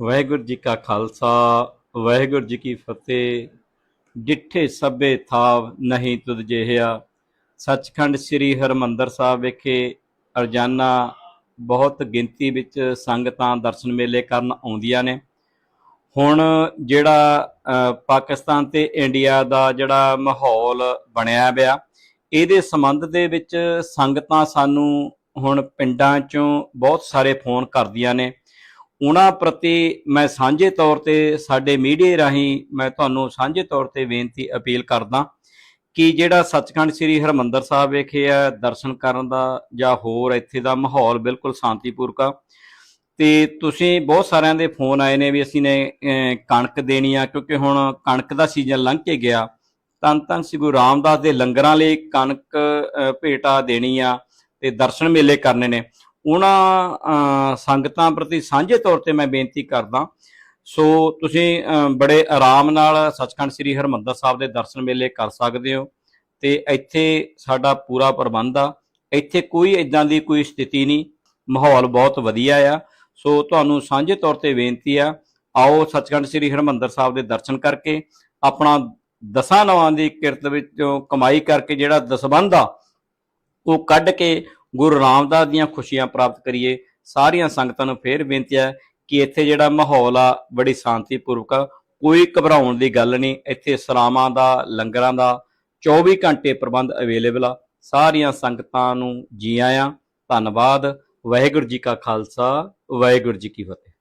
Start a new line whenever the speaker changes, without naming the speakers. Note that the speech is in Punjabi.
ਵਾਹਿਗੁਰੂ ਜੀ ਕਾ ਖਾਲਸਾ, ਵਾਹਿਗੁਰੂ ਜੀ ਕੀ ਫਤਿਹ। ਡਿੱਠੇ ਸਭੇ ਥਾਵ ਨਹੀਂ ਤੁਧ ਜਿਹਾ ਸੱਚਖੰਡ ਸ੍ਰੀ ਹਰਮੰਦਰ ਸਾਹਿਬ ਵਿਖੇ ਰੋਜ਼ਾਨਾ ਬਹੁਤ ਗਿਣਤੀ ਵਿੱਚ ਸੰਗਤਾਂ ਦਰਸ਼ਨ ਮੇਲੇ ਕਰਨ ਆਉਂਦੀਆਂ ਨੇ। ਹੁਣ ਜਿਹੜਾ ਪਾਕਿਸਤਾਨ ਤੇ ਇੰਡੀਆ ਦਾ ਜਿਹੜਾ ਮਾਹੌਲ ਬਣਿਆ ਪਿਆ, ਇਹਦੇ ਸੰਬੰਧ ਦੇ ਵਿੱਚ ਸੰਗਤਾਂ ਸਾਨੂੰ ਹੁਣ ਪਿੰਡਾਂ ਚੋਂ ਬਹੁਤ ਸਾਰੇ ਫੋਨ ਕਰਦੀਆਂ ਨੇ। ਉਹਨਾਂ ਪ੍ਰਤੀ ਮੈਂ ਸਾਂਝੇ ਤੌਰ ਤੇ ਸਾਡੇ ਮੀਡੀਆ ਰਾਹੀਂ ਮੈਂ ਤੁਹਾਨੂੰ ਸਾਂਝੇ ਤੌਰ ਤੇ ਬੇਨਤੀ ਅਪੀਲ ਕਰਦਾ ਕਿ ਜਿਹੜਾ ਸੱਚਖੰਡ ਸ੍ਰੀ ਹਰਮੰਦਰ ਸਾਹਿਬ ਵਿਖੇ ਆ ਦਰਸ਼ਨ ਕਰਨ ਦਾ ਜਾਂ ਹੋਰ ਇੱਥੇ ਦਾ ਮਾਹੌਲ ਬਿਲਕੁਲ ਸ਼ਾਂਤੀਪੂਰਕ ਆ। ਤੇ ਤੁਸੀਂ ਬਹੁਤ ਸਾਰਿਆਂ ਦੇ ਫੋਨ ਆਏ ਨੇ ਵੀ ਅਸੀਂ ਨੇ ਕਣਕ ਦੇਣੀ ਆ, ਕਿਉਂਕਿ ਹੁਣ ਕਣਕ ਦਾ ਸੀਜ਼ਨ ਲੰਘ ਕੇ ਗਿਆ। ਤਨ ਤਨ ਸ੍ਰੀ ਗੁਰੂ ਰਾਮਦਾਸ ਦੇ ਲੰਗਰਾਂ ਲਈ ਕਣਕ ਭੇਟਾ ਦੇਣੀ ਆ ਤੇ ਦਰਸ਼ਨ ਮੇਲੇ ਕਰਨੇ ਨੇ। ਉਹਨਾਂ ਸੰਗਤਾਂ ਪ੍ਰਤੀ ਸਾਂਝੇ ਤੌਰ ਤੇ ਮੈਂ ਬੇਨਤੀ ਕਰਦਾ। ਸੋ ਤੁਸੀਂ ਬੜੇ ਆਰਾਮ ਨਾਲ ਸੱਚਖੰਡ ਸ੍ਰੀ ਹਰਮੰਦਰ ਸਾਹਿਬ ਦੇ ਦਰਸ਼ਨ ਮੇਲੇ ਕਰ ਸਕਦੇ ਹੋ ਤੇ ਇੱਥੇ ਸਾਡਾ ਪੂਰਾ ਪ੍ਰਬੰਧ ਆ। ਇੱਥੇ ਕੋਈ ਇਦਾਂ ਦੀ ਕੋਈ ਸਥਿਤੀ ਨਹੀਂ। ਮਾਹੌਲ ਬਹੁਤ ਵਧੀਆ ਆ। ਸੋ ਤੁਹਾਨੂੰ ਸਾਂਝੇ ਤੌਰ ਤੇ ਬੇਨਤੀ ਆ, ਆਓ ਸੱਚਖੰਡ ਸ੍ਰੀ ਹਰਮੰਦਰ ਸਾਹਿਬ ਦੇ ਦਰਸ਼ਨ ਕਰਕੇ ਆਪਣਾ ਦਸਾਂ ਨਵਾਂ ਦੀ ਕਿਰਤ ਵਿੱਚੋਂ ਕਮਾਈ ਕਰਕੇ ਜਿਹੜਾ ਦਸਬੰਧ ਆ, ਉਹ ਕੱਢ ਕੇ ਗੁਰੂ ਰਾਮਦਾਸ ਦੀਆਂ ਖੁਸ਼ੀਆਂ ਪ੍ਰਾਪਤ ਕਰੀਏ, ਸਾਰੀਆਂ ਸੰਗਤਾਂ ਨੂੰ ਫੇਰ ਬੇਨਤੀ ਹੈ ਕਿ ਇੱਥੇ ਜਿਹੜਾ ਮਾਹੌਲ ਆ, ਬੜੀ ਸ਼ਾਂਤੀਪੂਰਵਕ ਆ, ਕੋਈ ਘਬਰਾਉਣ ਦੀ ਗੱਲ ਨਹੀਂ, ਇੱਥੇ ਸਲਾਮਾਂ ਦਾ, ਲੰਗਰਾਂ ਦਾ 24 ਘੰਟੇ ਪ੍ਰਬੰਧ ਅਵੇਲੇਬਲ ਆ। ਸਾਰੀਆਂ ਸੰਗਤਾਂ ਨੂੰ ਜੀ ਆਇਆਂ। ਧੰਨਵਾਦ। ਵਾਹਿਗੁਰੂ ਜੀ ਕਾ ਖਾਲਸਾ, ਵਾਹਿਗੁਰੂ ਜੀ ਕੀ ਫਤਿਹ।